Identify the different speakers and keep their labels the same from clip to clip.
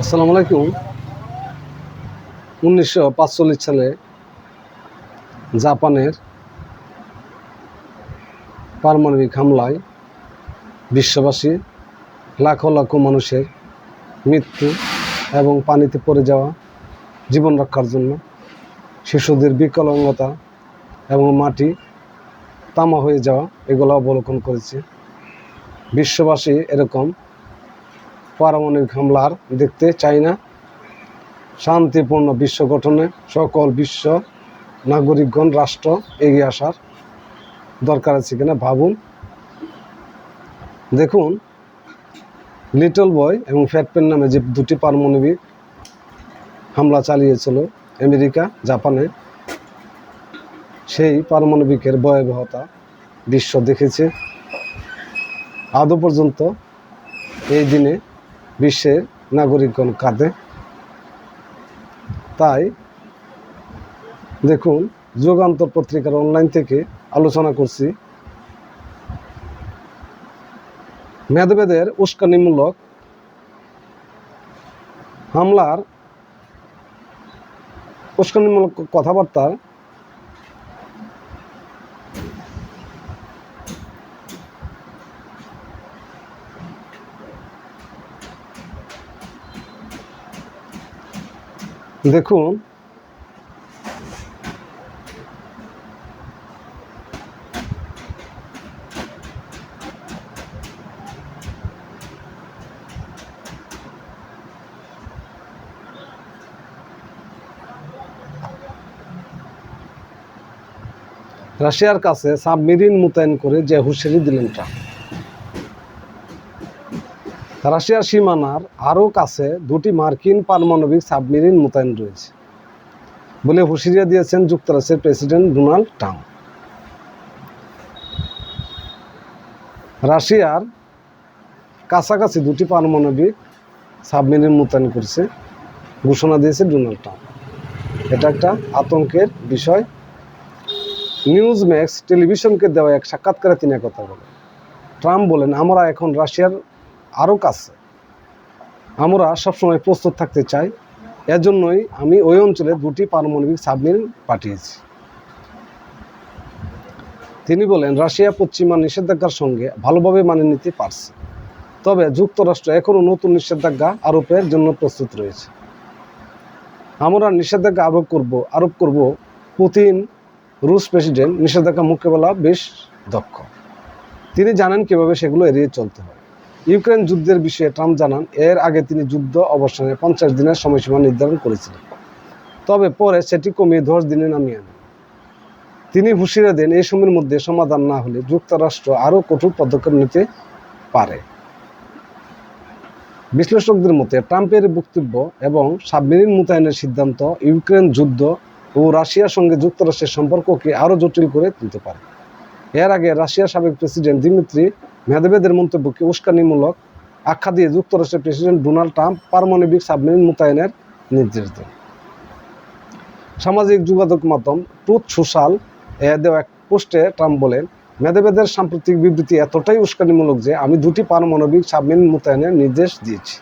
Speaker 1: আসসালামু আলাইকুম। উনিশশো পাঁচচল্লিশ সালে জাপানের পারমাণবিক হামলায় বিশ্ববাসী লাখো লাখো মানুষের মৃত্যু এবং পানিতে পড়ে যাওয়া জীবন রক্ষার জন্য শিশুদের বিকলাঙ্গতা এবং মাটি তামা হয়ে যাওয়া এগুলো অবলোকন করেছে। বিশ্ববাসী এরকম পারমাণবিক হামলা আর দেখতে চাই না। শান্তিপূর্ণ বিশ্ব গঠনে সকল বিশ্ব নাগরিকগণ, রাষ্ট্র এগিয়ে আসার দরকার আছে কিনা ভাবুন। দেখুন, লিটল বয় এবং ফ্যাটপেন নামে যে দুটি পারমাণবিক হামলা চালিয়েছিল আমেরিকা, জাপানে, সেই পারমাণবিকের ভয়াবহতা বিশ্ব দেখেছে। আদৌ পর্যন্ত এই দিনে বিশ্বের নাগরিকগণ কাঁদে। তাই দেখুন, যুগান্তর পত্রিকার অনলাইন থেকে আলোচনা করছি। মেদবেদের উস্কানিমূলক হামলার উস্কানিমূলক কথাবার্তার দেখুন। রাশিয়ার কাছে সাবমেরিন মোতায়েন করে যে হুঁশিয়ারি দিলেন ট্রাম্প। রাশিয়ার সীমানার আরও কাছে দুটি মার্কিন পারমাণবিক সাবমেরিন মোতায়েন রয়েছে বলে হুঁশিয়ারি দিয়েছেন যুক্তরাষ্ট্রের প্রেসিডেন্ট ডোনাল্ড ট্রাম্প। রাশিয়ার কাছাকাছি দুটি পারমাণবিক সাবমেরিন মোতায়েন করছে, ঘোষণা দিয়েছে ডোনাল্ড ট্রাম্প। এটা একটা আতঙ্কের বিষয়। নিউজ ম্যাক্স টেলিভিশনকে দেওয়া এক সাক্ষাৎকারে তিনি কথা বলেন। ট্রাম্প বলেন, আমরা এখন রাশিয়ার আরও কাছে। আমরা সবসময় প্রস্তুত থাকতে চাই। এজন্যই আমি ওই অঞ্চলে দুটি পারমাণবিক সাবমেরিন পাঠিয়েছি। তিনি বলেন, রাশিয়া পশ্চিমা নিষেধাজ্ঞার সঙ্গে ভালোভাবে মানিয়ে নিতে পারছে। তবে যুক্তরাষ্ট্র এখনও নতুন নিষেধাজ্ঞা আরোপের জন্য প্রস্তুত রয়েছে। আমরা নিষেধাজ্ঞা আরোপ করব আরোপ করব পুতিন, রুশ প্রেসিডেন্ট, নিষেধাজ্ঞা মোকাবেলা বেশ দক্ষ। তিনি জানেন কীভাবে সেগুলো এড়িয়ে চলতে হয়। ইউক্রেন যুদ্ধের বিষয়ে ট্রাম্প জানান, এর আগে তিনি যুদ্ধ অবসানে পঞ্চাশ দিনের সময়সীমা নির্ধারণ করেছিলেন। তবে পরে সেটি কমিয়ে দশ দিনে নামিয়ে আনেন। তিনি হুঁশিয়ারি দেন, এই সময়ের মধ্যে সমাধান না হলে যুক্তরাষ্ট্র আরও কঠোর পদক্ষেপ নিতে পারে। বিশ্লেষকদের মতে, ট্রাম্পের বক্তব্য এবং সাবমেরিন মোতায়েনের সিদ্ধান্ত ইউক্রেন যুদ্ধ ও রাশিয়ার সঙ্গে যুক্তরাষ্ট্রের সম্পর্ককে আরও জটিল করে তুলতে পারে। এর আগে রাশিয়ার সাবেক প্রেসিডেন্ট দিমিত্রি মেদবেদের মন্তব্যকে উস্কানিমূলক আখ্যা দিয়ে যুক্তরাষ্ট্রের প্রেসিডেন্ট ডোনাল্ড ট্রাম্প পারমাণবিক সাবমেরিন মোতায়েনের নির্দেশ দেন। সামাজিক যোগাযোগ মাধ্যম ট্রুথ সোশ্যাল এ দেওয়া এক পোস্টে ট্রাম্প বলেন মেদবেদের সাম্প্রতিক বিবৃতি এতটাই উস্কানিমূলক যে আমি দুটি পারমাণবিক সাবমেরিন মোতায়েনের নির্দেশ দিয়েছি।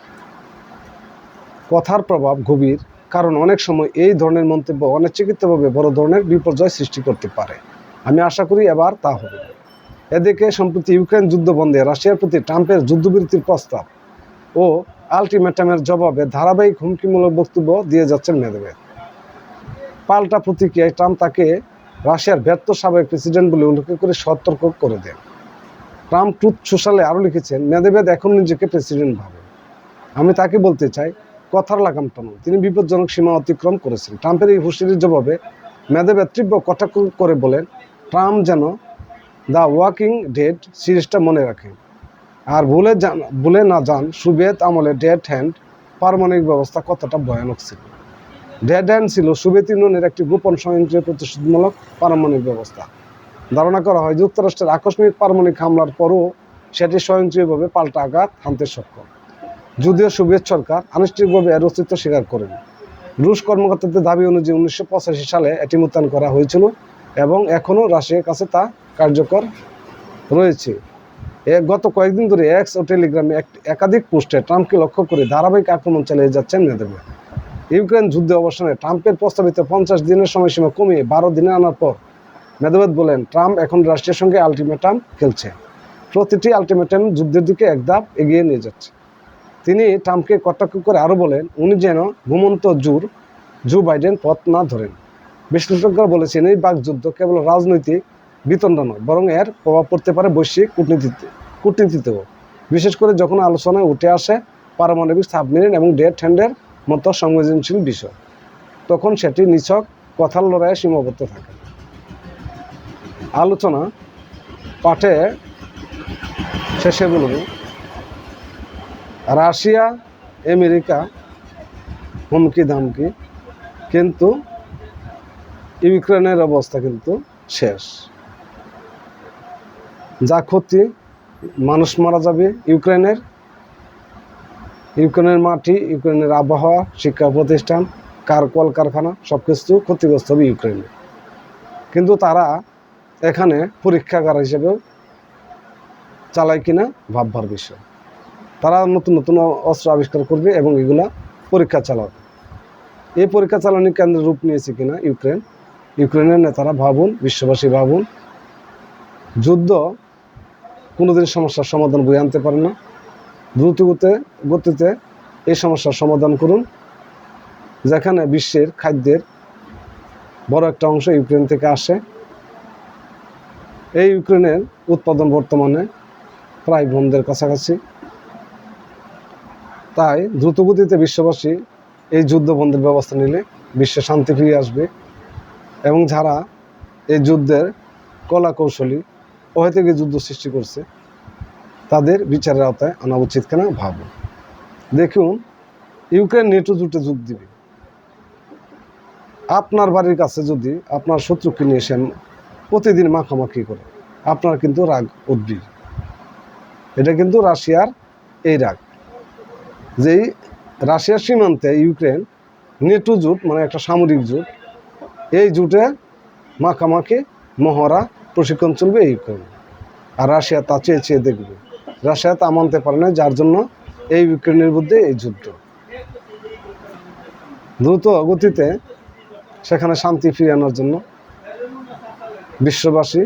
Speaker 1: কথার প্রভাব গভীর, কারণ অনেক সময় এই ধরনের মন্তব্য অনিচ্ছাকৃতভাবে বড় ধরনের বিপর্যয় সৃষ্টি করতে পারে। আমি আশা করি এবার তা হবে। এদিকে সম্প্রতি ইউক্রেন যুদ্ধ বন্ধে রাশিয়ার প্রতি ট্রাম্পের যুদ্ধবিরতির প্রস্তাব ও আলটিমেটামের জবাবে ধারাবাহিক হুমকিমূলক বক্তব্য দিয়ে যাচ্ছেন মেদবেদ। পাল্টা প্রতিক্রিয়ায় ট্রাম্প তাকে রাশিয়ার ব্যর্থ সাবেক প্রেসিডেন্ট বলে উল্লেখ করে সতর্ক করে দেন। ট্রাম্প টুথ সোশ্যালে আরও লিখেছেন, মেদেবেদ এখন নিজেকে প্রেসিডেন্ট ভাবে আমি তাকে বলতে চাই, কথার লাগাম টানুন। তিনি বিপজ্জনক সীমা অতিক্রম করেছেন। ট্রাম্পের এই হুঁশিয়ারির জবাবে মেদেবেদ তীব্র কটাক্ষ করে বলেন, ট্রাম্প যেন দ্য ওয়াকিং ডেড সিরিজটা মনে রাখেন আর ভুলে যান, ভুলে না যান সুবিয়েত আমলে ডেড হ্যান্ড পারমাণবিক ব্যবস্থা কতটা ভয়ানক ছিল। ডেড হ্যান্ড ছিল সোভিয়েত ইউনিয়নের একটি গোপন স্বয়ংক্রিয় প্রতিশোধমূলক পারমাণবিক ব্যবস্থা। ধারণা করা হয় যুক্তরাষ্ট্রের আকস্মিক পারমাণবিক হামলার পরও সেটি স্বয়ংক্রিয়ভাবে পাল্টা আঘাত হানতে সক্ষম। যদিও সোভিয়েত সরকার আনুষ্ঠানিকভাবে এর অস্তিত্ব স্বীকার করেন। রুশ কর্মকর্তাদের দাবি অনুযায়ী উনিশশো পঁচাশি সালে এটি মোতায়েন করা হয়েছিল। এবং এখনও রাশিয়ার কাছে তা কার্যকর রয়েছে। গত কয়েকদিন ধরে এক্স ও টেলিগ্রামে এক একাধিক পোস্টে ট্রাম্পকে লক্ষ্য করে ধারাবাহিক আক্রমণ চালিয়ে যাচ্ছেন নেদারল্যান্ড ইউক্রেন যুদ্ধে অবসানে ট্রাম্পের প্রস্তাবিত পঞ্চাশ দিনের সময়সীমা কমিয়ে বারো দিনে আনার পর মেদবেদ বলেন, ট্রাম্প এখন রাশিয়ার সঙ্গে আলটিমেটাম খেলছে। প্রতিটি আলটিমেটাম যুদ্ধের দিকে এক ধাপ এগিয়ে নিয়ে যাচ্ছে। তিনি ট্রাম্পকে কটাক্ষ করে আরও বলেন, উনি যেন ঘুমন্ত জুর, জো বাইডেন পথ না ধরেন। বিশ্লেষকরা বলেছেন এই বাকযুদ্ধ কেবল রাজনৈতিক বিতণ্ডা নয়, বরং এর প্রভাব পড়তে পারে বৈশ্বিক কূটনীতিতে কূটনীতিতেও। বিশেষ করে যখন আলোচনায় উঠে আসে পারমাণবিক সাবমেরিন এবং ডেড হ্যান্ডের মতো সংবেদনশীল বিষয়, তখন সেটি নিছক কথার লড়াইয়ে সীমাবদ্ধ থাকে। আলোচনা পাঠে শেষে বলব রাশিয়া, আমেরিকা হুমকি দামকি কিন্তু ইউক্রেনের অবস্থা কিন্তু শেষ। যা ক্ষতি, মানুষ মারা যাবে ইউক্রেনের। ইউক্রেনের মাটি, ইউক্রেনের আবহাওয়া, শিক্ষা প্রতিষ্ঠান, কার কলকারখানা সব কিছু ক্ষতিগ্রস্ত হবে ইউক্রেনে। কিন্তু তারা এখানে পরীক্ষাগার হিসেবেও চালায় কিনা, ভাববার বিষয়। তারা নতুন নতুন অস্ত্র আবিষ্কার করবে এবং এগুলা পরীক্ষা চালাবে। এই পরীক্ষা চালানোর কেন্দ্রে রূপ নিয়েছে কিনা ইউক্রেন ইউক্রেনের নেতারা ভাবুন, বিশ্ববাসী ভাবুন, যুদ্ধ কোনোদিন সমস্যার সমাধান বয়ে আনতে পারে না। দ্রুত গতিতে এই সমস্যার সমাধান করুন, যেখানে বিশ্বের খাদ্যের বড় একটা অংশ ইউক্রেন থেকে আসে। এই ইউক্রেনের উৎপাদন বর্তমানে প্রায় বন্ধের কাছাকাছি। তাই দ্রুতগতিতে বিশ্ববাসী এই যুদ্ধ বন্ধের ব্যবস্থা নিলে বিশ্বে শান্তি ফিরে আসবে। এবং যারা এই যুদ্ধের কলা কৌশলী অহেতুকে যুদ্ধ সৃষ্টি করছে, তাদের বিচারের আওতায় আনা উচিত কিনা ভাবুন। দেখুন, ইউক্রেন নেটো জুটে যোগ দিবে। আপনার বাড়ির কাছে যদি আপনার শত্রুকে নিয়ে এসে প্রতিদিন মাখামাখি করে, আপনার কিন্তু রাগ উদ্বিগ এটা কিন্তু রাশিয়ার এই রাগ। যেই রাশিয়ার সীমান্তে ইউক্রেন নেটো জোট মানে একটা সামরিক জোট এই জোটে মাখামাখি, মহড়া, প্রশিক্ষণ চলবে এই ইউক্রেন আর রাশিয়া তা চেয়ে চেয়ে দেখবে। রাশিয়া তা মানতে পারে না, যার জন্য এই ইউক্রেনের মধ্যে এই যুদ্ধ। দ্রুত গতিতে সেখানে শান্তি ফিরিয়ে আনার জন্য বিশ্ববাসী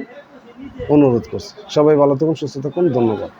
Speaker 1: অনুরোধ করছে। সবাই ভালো থাকুন, সুস্থ থাকুন, ধন্যবাদ।